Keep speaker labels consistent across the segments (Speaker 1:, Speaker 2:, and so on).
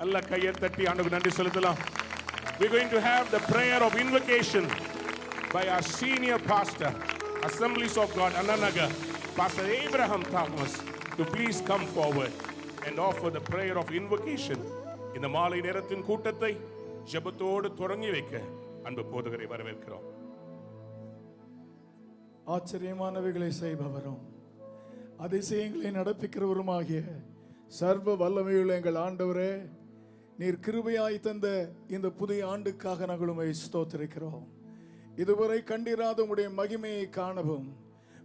Speaker 1: நல்ல கையை தட்டி ஆண்டுக்கு நன்றி செலுத்தலாம் we're going to have the prayer of invocation by our senior pastor assemblies of god ananaga pastor abraham thomas to please come forward and offer the prayer of invocation இந்த மாலை நேரத்தின் கூட்டத்தை ஜெபத்தோடு தொடங்கி வைக்க அன்பு போதகரை வரவேற்கிறோம்
Speaker 2: ஆச்சரியமானவைகளை செய்பவரும் அதிசயங்களை நடப்பிக்கிறவருமாகிய சர்வ வல்லமையுள்ள எங்கள் ஆண்டவரே நீர் கிருபையாய் தந்த இந்த புதிய ஆண்டுக்காக நாங்கள் ஸ்தோத்திருக்கிறோம். இதுவரை கண்டிராத உம்முடைய மகிமையை காணவும்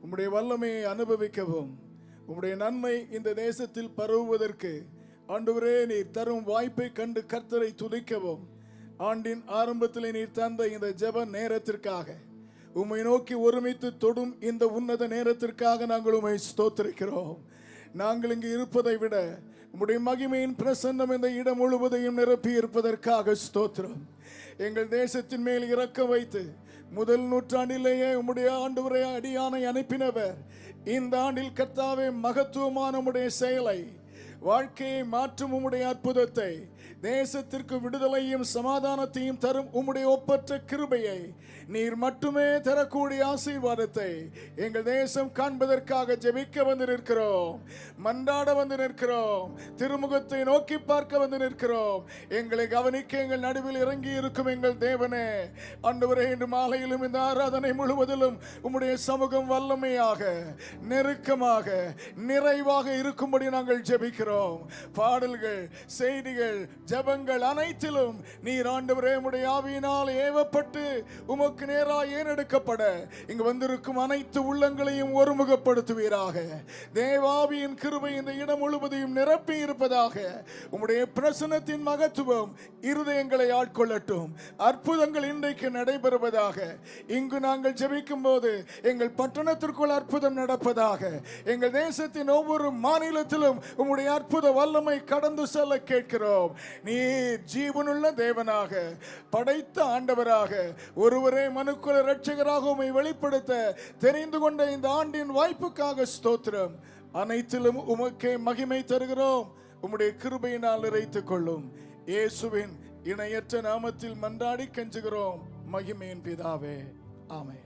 Speaker 2: உம்முடைய வல்லமையை அனுபவிக்கவும் உம்முடைய நன்மை இந்த தேசத்தில் பரவுவதற்கு ஆண்டவரே நீர் தரும் வாய்ப்பை கண்டு கர்த்தரை துதிக்கவும். ஆண்டின் ஆரம்பத்தில் நீர் தந்த இந்த ஜெப நேரத்திற்காக உம்மை நோக்கி ஒருமித்து தொடும் இந்த உன்னத நேரத்திற்காக நாங்கள் உம்மை ஸ்தோத்திருக்கிறோம். நாங்கள் இங்கு இருப்பதை விட உம்முடைய மகிமையின் பிரசன்னம் இந்த இடம் முழுவதையும் நிரப்பி இருப்பதற்காக ஸ்தோத்திரம். எங்கள் தேசத்தின் மேல் இறக்க வைத்து முதல் நூற்றாண்டிலேயே உம்முடைய ஆண்டு அடியானை அனுப்பினவர். இந்த ஆண்டில் கர்த்தாவே மகத்துவமான உம்முடைய செயலை வாழ்க்கையை மாற்றும் உம்முடைய அற்புதத்தை தேசத்திற்கு விடுதலையும் சமாதானத்தையும் தரும் உம்முடைய ஒப்பற்ற கிருபையை நீர் மட்டுமே தரக்கூடிய ஆசீர்வாதத்தை எங்கள் தேசம் காண்பதற்காக ஜெபிக்க வந்து நிற்கிறோம். மன்றாட வந்து நிற்கிறோம். திருமுகத்தை நோக்கி பார்க்க வந்து நிற்கிறோம். எங்களை கவனிக்க எங்கள் நடுவில் இறங்கி இருக்கும் எங்கள் தேவனே ஆண்டவரே இன்று மாலையிலும் இந்த ஆராதனை முழுவதிலும் உம்முடைய சமூகம் வல்லமையாக நெருக்கமாக நிறைவாக இருக்கும்படி நாங்கள் ஜெபிக்கிறோம். பாடல்கள் செய்திகள் ஜபங்கள் அனைத்திலும் நீர் ஆண்டவரே உடைய ஆவியினால் ஏவப்பட்டு உமக்கு நேராக ஏனெடுக்கப்பட இங்கு வந்திருக்கும் அனைத்து உள்ளங்களையும் ஒருமுகப்படுத்துவீராக. தேவாவியின் கிருபை இந்த இடம் முழுவதையும் நிரப்பி இருப்பதாக உம்முடைய பிரசனத்தின் மகத்துவம் இருதயங்களை ஆட்கொள்ளட்டும். அற்புதங்கள் இன்றைக்கு நடைபெறுவதாக. இங்கு நாங்கள் ஜெபிக்கும் போது எங்கள் பட்டணத்திற்குள் அற்புதம் நடப்பதாக. எங்கள் தேசத்தின் ஒவ்வொரு மாநிலத்திலும் உம்முடைய அற்புத வல்லமை கடந்து செல்ல கேட்கிறோம். நீ ஜீவனுள்ள தேவனாக படைத்த ஆண்டவராக ஒருவரே மனுக்குல ரட்சகராக உமை வெளிப்படுத்த தெரிந்து கொண்ட இந்த ஆண்டின் வாய்ப்புக்காக ஸ்தோத்திரம். அனைத்திலும் உமக்கே மகிமை தருகிறோம். உம்முடைய கிருபையினால் நிறைத்துக் கொள்ளும். இயேசுவின் இணையற்ற நாமத்தில் மன்றாடி கெஞ்சுகிறோம். மகிமையின் பிதாவே. ஆமே